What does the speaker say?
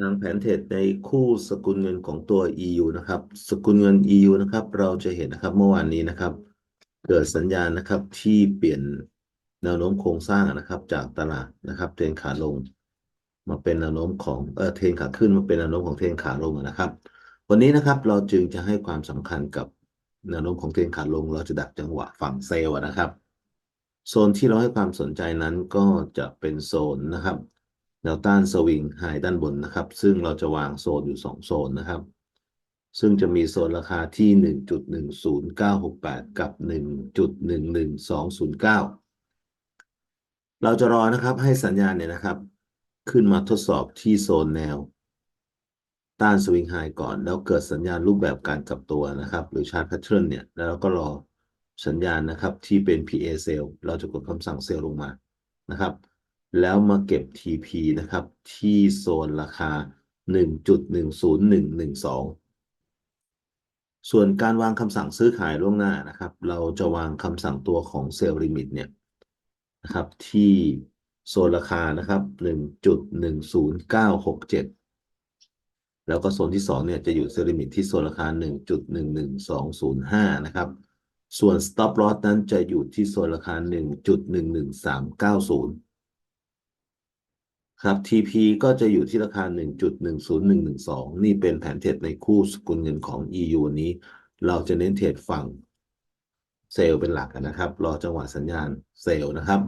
ทางแผนเทรดในคู่สกุลเงินของตัว EU นะครับ สกุลเงิน EU นะครับ เราจะเห็นนะครับเมื่อวานนี้นะครับ เกิดสัญญาณนะครับที่เปลี่ยนแนวโน้มโครงสร้างนะครับ จากตลาดนะครับเทรนขาลง มาเป็นแนวโน้มของเออเทรนขาขึ้นมาเป็นแนวโน้มของเทรนขาลงนะครับ วันนี้นะครับเราจึงจะให้ความสำคัญกับแนวโน้มของเทรนขาลง เราจะดักจังหวะฝั่งเซลล์นะครับ โซนที่เราให้ความสนใจนั้นก็จะเป็นโซนนะครับ แนวต้านสวิงไฮด้านบนนะครับ ซึ่งเราจะวางโซนอยู่ 2 โซนนะครับ ซึ่งจะมีโซนราคาที่ 1.10968 กับ 1.11209 เราจะรอนะครับให้สัญญาณเนี่ยนะครับ ขึ้นมาทดสอบที่โซนแนว ต้านสวิงไฮก่อน แล้วเกิดสัญญาณรูปแบบการกลับตัวนะครับ หรือชาร์ตแพทเทิร์นเนี่ย แล้วเราก็รอสัญญาณนะครับที่เป็น PA sell เราจะกดคำสั่งเซลลงมานะครับ แล้วมาเก็บ TP นะครับ ที่โซนราคา 1.10112 ส่วนการวางคำสั่งซื้อขายล่วงหน้านะครับ เราจะวางคำสั่งตัวของเซลล์ลิมิตเนี่ยนะครับที่โซนราคานะครับ 1.10967 แล้วก็โซนที่ 2 เนี่ยจะอยู่เซลล์ลิมิตที่โซนราคา 1.11205 นะครับ ส่วน stop loss นั้นจะอยู่ที่โซนราคา 1.11390 ครับ TP ก็จะอยู่ที่ราคา 1.10112 นี่เป็นแผนเทรดในคู่สกุลเงินของ EU นี้ เราจะเน้นเทรดฝั่งเซลล์เป็นหลักนะครับ รอจังหวะสัญญาณเซลล์นะครับ